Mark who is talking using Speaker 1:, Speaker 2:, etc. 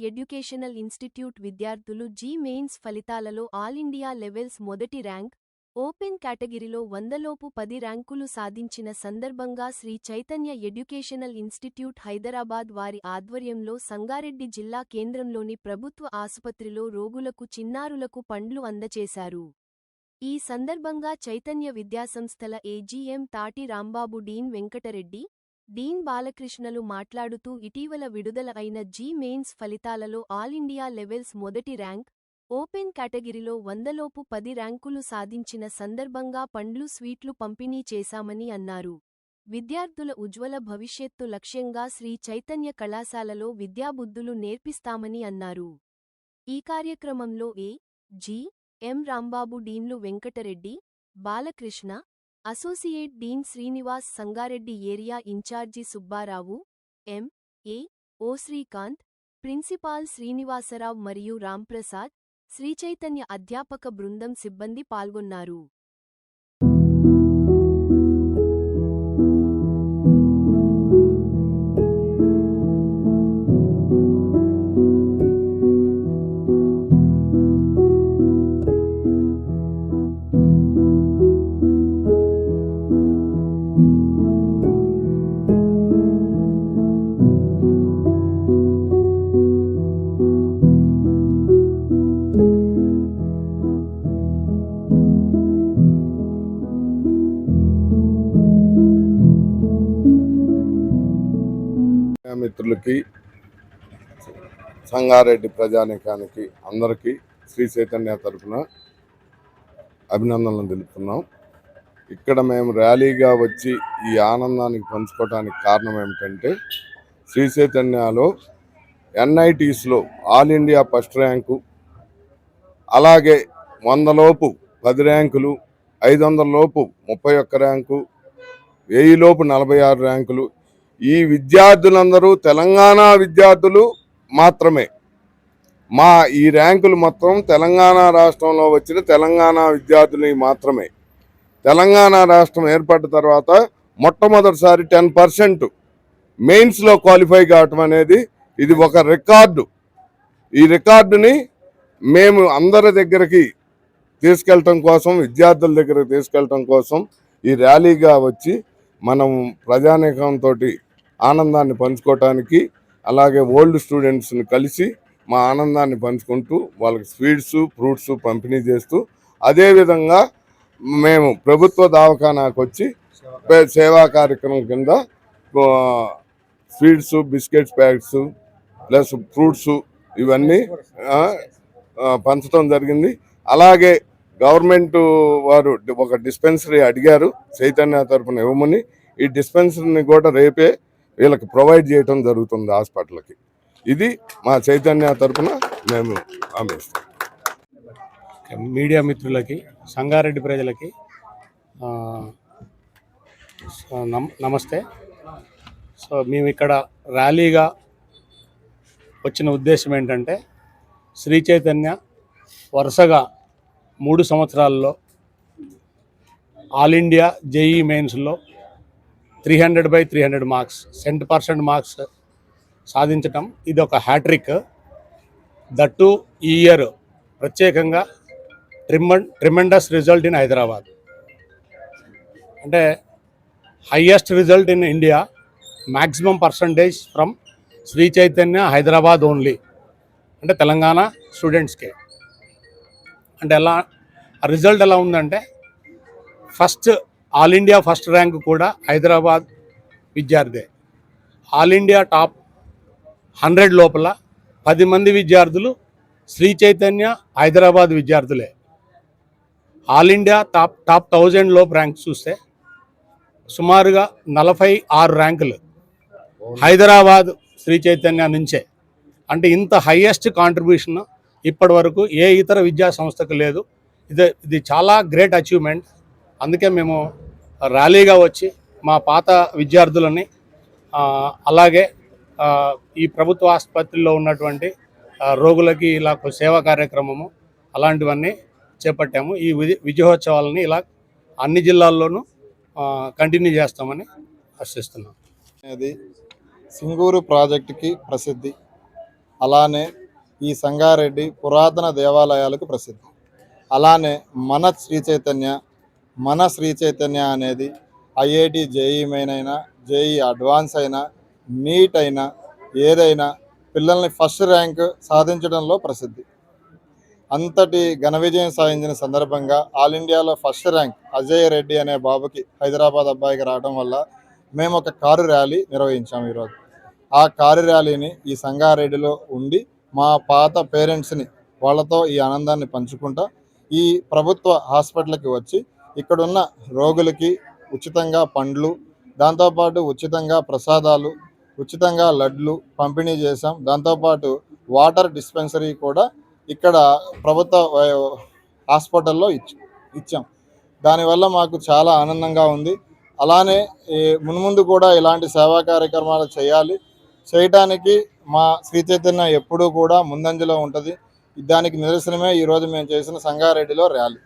Speaker 1: Educational institute విద్యార్థులు JEE mains ఫలితాలలో all India levels మొదటి ర్యాంక్ ఓపెన్ కేటగిరీలో వందలోపు పది ర్యాంకులు సాధించిన సందర్భంగా శ్రీ చైతన్య ఎడ్యుకేషనల్ ఇన్స్టిట్యూట్ హైదరాబాద్ వారి ఆధ్వర్యంలో సంగారెడ్డి జిల్లా కేంద్రంలోని ప్రభుత్వ ఆసుపత్రిలో రోగులకు చిన్నారులకు పండ్లు అందచేశారు. ఈ సందర్భంగా చైతన్య విద్యాసంస్థల AGM Tati Rambabu dean Venkatareddy dean బాలకృష్ణలు మాట్లాడుతూ ఇటీవల విడుదల అయిన జీ మెయిన్స్ ఫలితాలలో ఆల్ ఇండియా లెవెల్స్ మొదటి ర్యాంక్ ఓపెన్ కేటగిరీలో వందలోపు పది ర్యాంకులు సాధించిన సందర్భంగా పండ్లు స్వీట్లు పంపిణీ చేశామని అన్నారు. విద్యార్థుల ఉజ్వల భవిష్యత్తు లక్ష్యంగా శ్రీ చైతన్య కళాశాలలో విద్యాబుద్ధులు నేర్పిస్తామని అన్నారు. ఈ కార్యక్రమంలో A G M Rambabu డీన్లు Venkatareddy Balakrishna associate dean Srinivas Sangareddy area incharge Subbarao M. A. O. Srikanth principal Srinivasarao మరియు రాంప్రసాద్ శ్రీచైతన్య అధ్యాపక బృందం సిబ్బంది పాల్గొన్నారు.
Speaker 2: మిత్రులకి సంగారెడ్డి ప్రజానీకానికి అందరికీ శ్రీ చైతన్య తరఫున అభినందనలు తెలుపుతున్నాం. ఇక్కడ మేము ర్యాలీగా వచ్చి ఈ ఆనందానికి పంచుకోవడానికి కారణం ఏమిటంటే శ్రీ చైతన్యలో ఎన్ఐటీస్లో ఆల్ ఇండియా ఫస్ట్ ర్యాంకు అలాగే వందలోపు పది ర్యాంకులు ఐదు వందల లోపు ముప్పై ఒక్క ర్యాంకు వెయ్యి లోపు నలభై ఆరు ర్యాంకులు ఈ విద్యార్థులందరూ తెలంగాణ విద్యార్థులు మాత్రమే. మా ఈ ర్యాంకులు మొత్తం తెలంగాణ రాష్ట్రంలో వచ్చిన తెలంగాణ విద్యార్థులవి మాత్రమే. తెలంగాణ రాష్ట్రం ఏర్పడిన తర్వాత మొట్టమొదటిసారి టెన్ పర్సెంట్ మెయిన్స్లో క్వాలిఫై కావటం అనేది ఇది ఒక రికార్డు. ఈ రికార్డుని మేము అందరి దగ్గరికి తీసుకెళ్ళటం కోసం విద్యార్థుల దగ్గరకు తీసుకెళ్ళటం కోసం ఈ ర్యాలీగా వచ్చి మనం ప్రజానీకంతో ఆనందాన్ని పంచుకోవటానికి అలాగే ఓల్డ్ స్టూడెంట్స్ని కలిసి మా ఆనందాన్ని పంచుకుంటూ వాళ్ళకి స్వీట్స్ ఫ్రూట్స్ పంపిణీ చేస్తూ అదేవిధంగా మేము ప్రభుత్వ దవాఖానాకు వచ్చి సేవా కార్యక్రమం కింద sweets biscuits packets plus fruits ఇవన్నీ పంచడం జరిగింది. అలాగే గవర్నమెంట్ వారు ఒక డిస్పెన్సరీ అడిగారు చైతన్య తరపున ఇవ్వమని. ఈ డిస్పెన్సరీని కూడా రేపే వీళ్ళకి ప్రొవైడ్ చేయటం జరుగుతుంది హాస్పిటల్కి. ఇది మా చైతన్య తరపున మేము ఆమెస్తాం
Speaker 3: మీడియా మిత్రులకి సంగారెడ్డి ప్రజలకి సో నమస్తే. సో మేము ఇక్కడ ర్యాలీగా వచ్చిన ఉద్దేశం ఏంటంటే శ్రీ చైతన్య వరుసగా మూడు సంవత్సరాల్లో ఆల్ ఇండియా జేఈ మెయిన్స్లో three hundred by three hundred marks cent percent marks సాధించటం ఇది ఒక హ్యాట్రిక్ దట్టు ఈ ఇయర్ ప్రత్యేకంగా ట్రిమన్ ట్రిమెండస్ రిజల్ట్ ఇన్ హైదరాబాద్. అంటే highest result in India maximum percentage from Shri Chaitanya Hyderabad only అంటే తెలంగాణ స్టూడెంట్స్కే అంటే ఎలా రిజల్ట్ ఎలా ఉందంటే first all India first rank కూడా హైదరాబాద్ విద్యార్థే ఆల్ ఇండియా టాప్ హండ్రెడ్ లోపల పది మంది విద్యార్థులు శ్రీ చైతన్య హైదరాబాద్ విద్యార్థులే. All India top top thousand లోపు ర్యాంక్ చూస్తే సుమారుగా నలభై ఆరు ర్యాంకులు హైదరాబాద్ శ్రీ చైతన్య నుంచే. అంటే ఇంత హయ్యెస్ట్ కాంట్రిబ్యూషన్ ఇప్పటి వరకు ఏ ఇతర విద్యా సంస్థకు లేదు. ఇది ఇది చాలా గ్రేట్ అచీవ్మెంట్. అందుకే మేము ర్యాలీగా వచ్చి మా పాత విద్యార్థులని అలాగే ఈ ప్రభుత్వ ఆసుపత్రిలో ఉన్నటువంటి రోగులకి ఇలా సేవా కార్యక్రమము అలాంటివన్నీ చేపట్టాము. ఈ విజయోత్సవాలని ఇలా అన్ని జిల్లాల్లోనూ కంటిన్యూ చేస్తామని ఆశిస్తున్నాం.
Speaker 4: అది సింగూరు ప్రాజెక్టుకి ప్రసిద్ధి. అలానే ఈ సంగారెడ్డి పురాతన దేవాలయాలకు ప్రసిద్ధి. అలానే మన శ్రీ చైతన్య మన శ్రీ చైతన్య అనేది ఐఐటి జేఈ మెయిన్ అయినా జేఈ అడ్వాన్స్ అయినా నీట్ అయినా ఏదైనా పిల్లల్ని ఫస్ట్ ర్యాంక్ సాధించడంలో ప్రసిద్ధి. అంతటి ఘన విజయం సాధించిన సందర్భంగా ఆల్ ఇండియాలో ఫస్ట్ ర్యాంక్ అజయ్ రెడ్డి అనే బాబుకి హైదరాబాద్ అబ్బాయికి రావడం వల్ల మేము ఒక కారు ర్యాలీ నిర్వహించాము ఈరోజు. ఆ కారు ర్యాలీని ఈ సంగారెడ్డిలో ఉండి మా పాత పేరెంట్స్ని వాళ్ళతో ఈ ఆనందాన్ని పంచుకుంటా ఈ ప్రభుత్వ హాస్పిటల్కి వచ్చి ఇక్కడున్న రోగులకి ఉచితంగా పండ్లు దాంతోపాటు ఉచితంగా ప్రసాదాలు ఉచితంగా లడ్లు పంపిణీ చేశాం. దాంతోపాటు వాటర్ డిస్పెన్సరీ కూడా ఇక్కడ ప్రభుత్వ వై- హాస్పిటల్లో ఇచ్చి ఇచ్చాం. దానివల్ల మాకు చాలా ఆనందంగా ఉంది. అలానే మున్ముందు కూడా ఇలాంటి సేవా కార్యక్రమాలు చేయాలి. చేయటానికి మా శ్రీ చైతన్య ఎప్పుడూ కూడా ముందంజలో ఉంటుంది. దానికి నిదర్శనమే ఈరోజు మేము చేసిన సంగారెడ్డిలో ర్యాలీ.